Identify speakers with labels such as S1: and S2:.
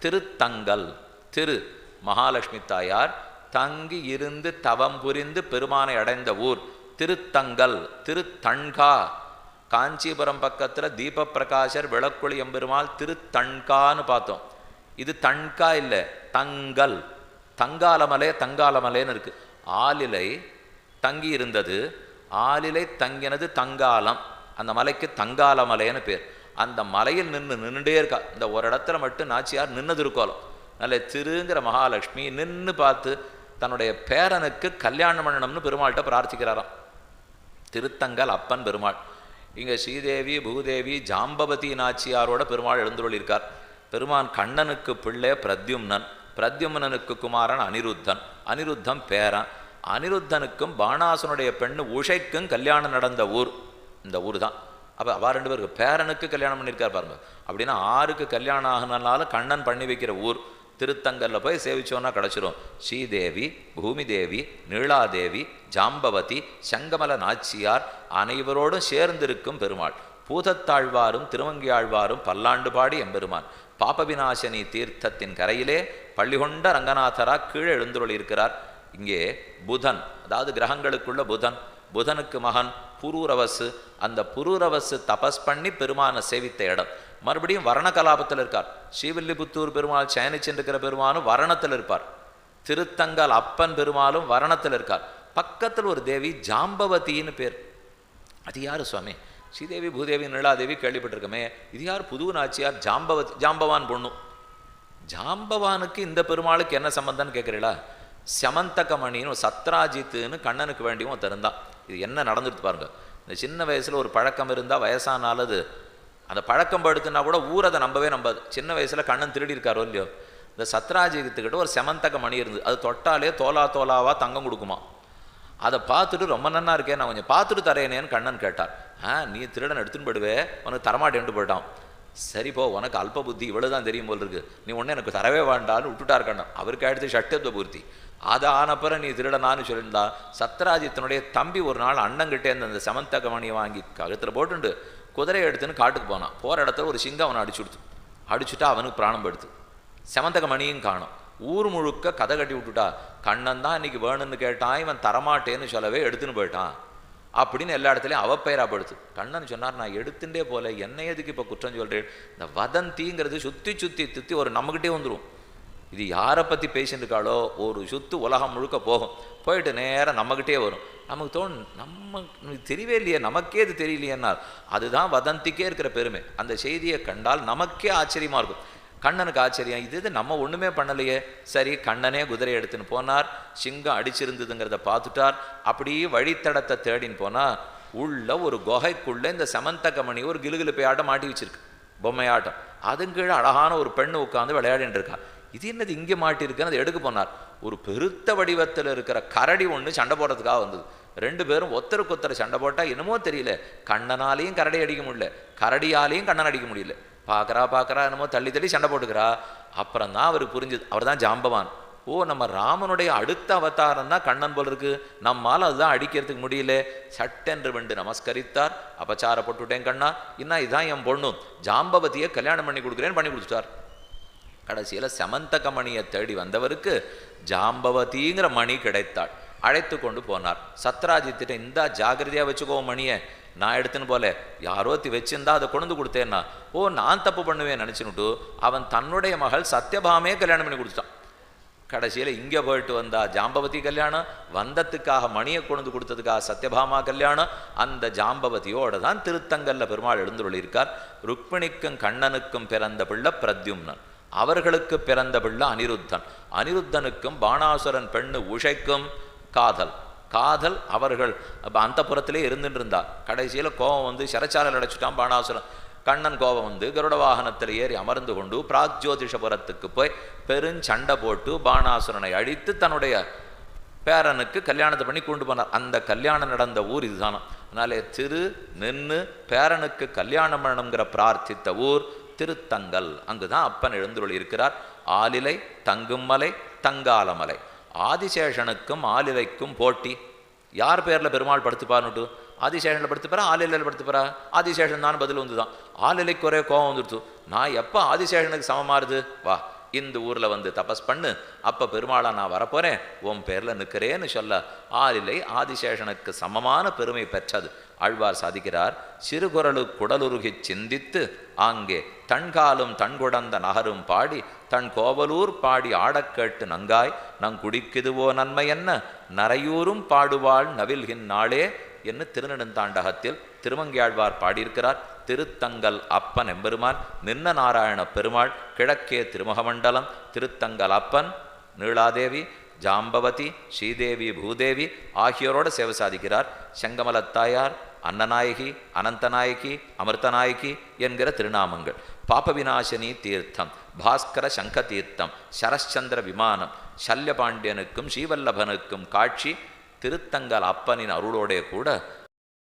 S1: திருத்தங்கல் திரு மகாலட்சுமி தாயார் தங்கி இருந்து தவம் புரிந்து பெருமானை அடைந்த ஊர். திருத்தங்கல் திருத்தண்கா. காஞ்சிபுரம் பக்கத்தில் தீபப்பிரகாசர் விளக்குழி எம்பெருமாள் திருத்தண்கான்னு பார்த்தோம். இது தண்கா இல்லை தங்கல் தங்காலமலை தங்காலமலைன்னு இருக்கு. ஆலிலை தங்கி இருந்தது. ஆலிலை தங்கினது தங்காலம். அந்த மலைக்கு தங்காலமலைன்னு பேர். அந்த மலையில் நின்று நின்றுட்டே இருக்கா. இந்த ஒரு இடத்துல மட்டும் நாச்சியார் நின்னது இருக்கோலம். நல்ல திருங்கிற மகாலட்சுமி நின்று பார்த்து தன்னுடைய பேரனுக்கு கல்யாணம் பண்ணணும்னு பெருமாள்கிட்ட பிரார்த்திக்கிறாராம். திருத்தங்கல் அப்பன் பெருமாள். இங்கே ஸ்ரீதேவி பூதேவி ஜாம்பவதி நாச்சியாரோட பெருமாள் எழுந்துள்ளிருக்கார் பெருமான் கண்ணனுக்கு பிள்ளை பிரத்யும்னன் பிரத்யும்னனுக்கு குமாரன் அனிருத்தன். அனிருத்தம் பேரன். அனிருத்தனுக்கும் பாணாசனுடைய பெண்ணு உஷைக்கும் கல்யாணம் நடந்த ஊர். இந்த ஊர் தான் அப்போ அவ ரெண்டு பேருக்கு பேரனுக்கு கல்யாணம் பண்ணியிருக்கார் பாருங்க. அப்படின்னா ஆறுக்கு கல்யாணம் ஆகினாலும் கண்ணன் பண்ணி வைக்கிற ஊர். திருத்தங்கல்ல போய் சேவிச்சோன்னா கிடச்சிரும். ஸ்ரீதேவி பூமிதேவி நீளாதேவி ஜாம்பவதி சங்கமல நாச்சியார் அனைவரோடும் சேர்ந்திருக்கும் பெருமாள். பூதத்தாழ்வாரும் திருவங்கியாழ்வாரும் பல்லாண்டு பாடி எம்பெருமான். பாபவிநாசனி தீர்த்தத்தின் கரையிலே பள்ளிகொண்ட ரங்கநாதரா கீழே எழுந்துருள் இருக்கிறார் இங்கே புதன் அதாவது கிரகங்களுக்குள்ள புதன். புதனுக்கு மகன் புரூரவசு அந்த புரூரவசு தபஸ் பண்ணி பெருமானை சேவித்த இடம். மறுபடியும் வர்ண கலாபத்தில் இருக்கார். ஸ்ரீவில்லிபுத்தூர் பெருமாள் சயனிச்சென்றிருக்கிற பெருமானும் வரணத்தில் இருப்பார். திருத்தங்கல் அப்பன் பெருமாளும் வரணத்தில் இருக்கார். பக்கத்தில் ஒரு தேவி ஜாம்பவதின்னு பேர். அது யார் சுவாமி? ஸ்ரீதேவி பூதேவி நீலாதேவி கேள்விப்பட்டிருக்கமே. இது யார் புது நாச்சியார்? ஜாம்பவதி ஜாம்பவான் பொண்ணு. ஜாம்பவானுக்கு இந்த பெருமாளுக்கு என்ன சம்பந்தம்னு கேட்குறீங்களா சமந்தகமணின்னு சத்ராஜித்துன்னு கண்ணனுக்கு வேண்டியும் திறந்தான் இது என்ன நடந்துட்டு பாருங்க. இந்த சின்ன வயசில் ஒரு பழக்கம் இருந்தால் வயசானாலது அந்த பழக்கம் படுத்துனா கூட ஊர் அதை நம்பவே நம்பாது. சின்ன வயசில் கண்ணன் திருடி இருக்காரோ இல்லையோ. இந்த சத்ராஜித்துக்கிட்ட ஒரு செமந்தக மணி இருந்தது. அது தொட்டாலே தோலா தோலாவாக தங்கம் கொடுக்குமா. அதை பார்த்துட்டு ரொம்ப நன்னா இருக்கேன் நான் கொஞ்சம் பார்த்துட்டு தரேனேன்னு கண்ணன் கேட்டார். ஆ நீ திருடன் எடுத்துன்னு போடுவே உனக்கு தரமாட்டேன்ட்டு போயிட்டான். சரி போ உனக்கு அல்ப புத்தி இவ்வளோ தான் தெரியும் போல் இருக்கு. நீ ஒன்று எனக்கு தரவே வேண்டான்னு விட்டுட்டார் கண்ணன். அவருக்கு அடுத்து ஷட்டத்துவ பூர்த்தி. அது ஆனப்புறம் நீ திருடனான்னு சொல்லியிருந்தா சத்ராஜித்தனுடைய தம்பி ஒரு நாள் அண்ணங்கிட்டே அந்த அந்த சமந்தக மணியை வாங்கி கழுத்தில் போட்டுண்டு குதிரையை எடுத்துன்னு காட்டுக்கு போனான் போகிற இடத்துல ஒரு சிங்கம் அவனை அடிச்சு கொடுத்து அடிச்சுட்டா அவனுக்கு பிராணம் படுத்து செமந்தக மணியும் காணும். ஊர் முழுக்க கதை கட்டி விட்டுட்டா கண்ணன் தான் இன்னைக்கு வேணும்னு கேட்டான் இவன் தரமாட்டேன்னு சொல்லவே எடுத்துன்னு போயிட்டான். அப்படின்னு எல்லா இடத்துலையும் அவ படுத்து கண்ணன் சொன்னார் நான் எடுத்துட்டே போல என்ன எதுக்கு இப்போ குற்றம் சொல்கிறேன் இந்த வதந்திங்கிறது சுற்றி சுற்றி சுத்தி ஒரு நம்மகிட்டே வந்துடும் இது யாரை பற்றி பேசிட்டு இருக்காளோ ஒரு சுத்து உலகம் முழுக்க போகும். போயிட்டு நேராக நம்மகிட்டே வரும். நமக்கு தோணும் நம்ம தெரியவே இல்லையே நமக்கே இது தெரியலையேன்னா அதுதான் வதந்திக்கே இருக்கிற பெருமை. அந்த செய்தியை கண்டால் நமக்கே ஆச்சரியமாக இருக்கும். கண்ணனுக்கு ஆச்சரியம். இது இது நம்ம ஒன்றுமே பண்ணலையே. சரி கண்ணனே குதிரை எடுத்துன்னு போனார். சிங்கம் அடிச்சிருந்ததுங்கிறத பார்த்துட்டார். அப்படியே வழித்தடத்தை தேடின்னு போனால் உள்ள ஒரு குகைக்குள்ளே இந்த சமந்தகமணி ஒரு கிலுகிலுப்பை ஆட்டம் மாட்டி வச்சிருக்கு. பொம்மையாட்டம். அதுங்கீழே அழகான ஒரு பெண்ணு உட்காந்து விளையாடின்னு இருக்கா. இது என்னது இங்கே மாட்டிருக்குன்னு அதை எடுக்க போனார். ஒரு பெருத்த வடிவத்தில் இருக்கிற கரடி ஒன்று சண்டை போடுறதுக்காக வந்தது. ரெண்டு பேரும் ஒத்தருக்கு ஒத்தரை சண்டை போட்டால் என்னமோ தெரியல. கண்ணனாலையும் கரடி அடிக்க முடியல. கரடியாலையும் கண்ணன் அடிக்க முடியல. பார்க்கறா பார்க்கறா என்னமோ தள்ளி தள்ளி சண்டை போட்டுக்கிறா. அப்புறம் தான் அவருக்கு புரிஞ்சுது. அவர் தான் ஜாம்பவான். ஓ நம்ம ராமனுடைய அடுத்த அவதாரம் தான் கண்ணன் போல் இருக்கு. நம்மால் அதுதான் அடிக்கிறதுக்கு முடியல. சட்டென்று வெண்டு நமஸ்கரித்தார். அபச்சாரப்பட்டுட்டேன் கண்ணா. இன்னும் இதுதான் என் பொண்ணு. ஜாம்பவதியை கல்யாணம் பண்ணி கொடுக்குறேன்னு பண்ணி கொடுத்துட்டார். கடைசியில் சமந்தக மணியை தேடி வந்தவருக்கு ஜாம்பவதிங்கிற மணி கிடைத்தாள். அழைத்து கொண்டு போனார். சத்ராஜித்திட்ட இந்தா ஜாகிரதையாக வச்சுக்கோ மணியை. நான் எடுத்துன்னு போல. யாரோ தி வச்சிருந்தா அதை கொண்டு கொடுத்தேன்னா. ஓ நான் தப்பு பண்ணுவேன் நினச்சினுட்டு அவன் தன்னுடைய மகள் சத்யபாமே கல்யாணம் பண்ணி கொடுத்துட்டான். கடைசியில் இங்கே போயிட்டு வந்தா ஜாம்பவதி கல்யாணம் வந்தத்துக்காக மணியை கொண்டு கொடுத்ததுக்காக சத்யபாமா கல்யாணம். அந்த ஜாம்பவதியோட தான் திருத்தங்கல்ல பெருமாள் எழுந்துள்ளிருக்கார் ருக்மிணிக்கும் கண்ணனுக்கும் பிறந்த பிள்ளை பிரத்யும்னன். அவர்களுக்கு பிறந்த பிள்ளை அனிருத்தன். அனிருத்தனுக்கும் பாணாசுரன் பெண்ணு உஷைக்கும் காதல். காதல் அவர்கள். அந்த புறத்திலே இருந்துட்டு இருந்தா கடைசியில் கோபம் வந்து சிறைச்சாலை அடைச்சிட்டான் பாணாசுரன் கண்ணன் கோபம் வந்து கருட வாகனத்தில் ஏறி அமர்ந்து கொண்டு பிராக்ஜோதிஷபுரத்துக்கு போய் பெருஞ்சண்டை போட்டு பாணாசுரனை அழித்து தன்னுடைய பேரனுக்கு கல்யாணத்தை பண்ணி கொண்டு போனார். அந்த கல்யாணம் நடந்த ஊர் இதுதானா. அதனாலே திரு நின்று பேரனுக்கு கல்யாணம் பண்ணணுங்கிற பிரார்த்தித்த ஊர் திருத்தங்கல் அங்குதான் அப்பன் எழுந்துருள் இருக்கிறார். ஆலிலை தங்கும் மலை தங்காலமலை ஆதிசேஷனுக்கும் ஆலிலைக்கும் போட்டி. யார் பேரில் பெருமாள் படுத்துப்பார்னுட்டு ஆதிசேஷனில் படுத்துப்பாரா? ஆலிலையில் படுத்துப்பாரா? ஆதிசேஷன் தான் பதில் வந்து தான் ஆலிலைக்கு ஒரே கோபம் வந்துடுச்சு நான் எப்போ ஆதிசேஷனுக்கு சமமாறுது வா இந்த ஊரில் வந்து தபஸ் பண்ணு. அப்போ பெருமாளா நான் வரப்போகிறேன் உன் பேரில் நிற்கிறேன்னு சொல்ல ஆலிலை ஆதிசேஷனுக்கு சமமான பெருமை பெற்றது. ஆழ்வார் சாதிக்கிறார். சிறுகுரலு குடலுருகி சிந்தித்து ஆங்கே தன்காலும் தன்குடந்த நகரும் பாடி தன் கோவலூர் பாடி ஆடக்கேட்டு நங்காய் நங் குடிக்குதுவோ நன்மை என்ன? நரையூரும் பாடுவாள் நவில்கின் நாளே என்று திருநெடுந்தாண்டகத்தில் திருமங்கியாழ்வார் பாடியிருக்கிறார். திருத்தங்கல் அப்பன் எம்பெருமான் நின்ன நாராயண பெருமாள் கிழக்கே திருமுகமண்டலம் திருத்தங்கல் அப்பன் நீளாதேவி ஜாம்பவதி ஸ்ரீதேவி பூதேவி ஆகியோரோட சேவை சாதிக்கிறார். செங்கமலத்தாயார் அன்னநாயகி அனந்தநாயகி அமிர்தநாயகி என்கிற திருநாமங்கள். பாபவிநாசினி தீர்த்தம் பாஸ்கர சங்க தீர்த்தம் சரச்சந்திர விமானம் சல்யபாண்டியனுக்கும் ஸ்ரீவல்லபனுக்கும் காட்சி திருத்தங்கல் அப்பனின் அருளோடே கூட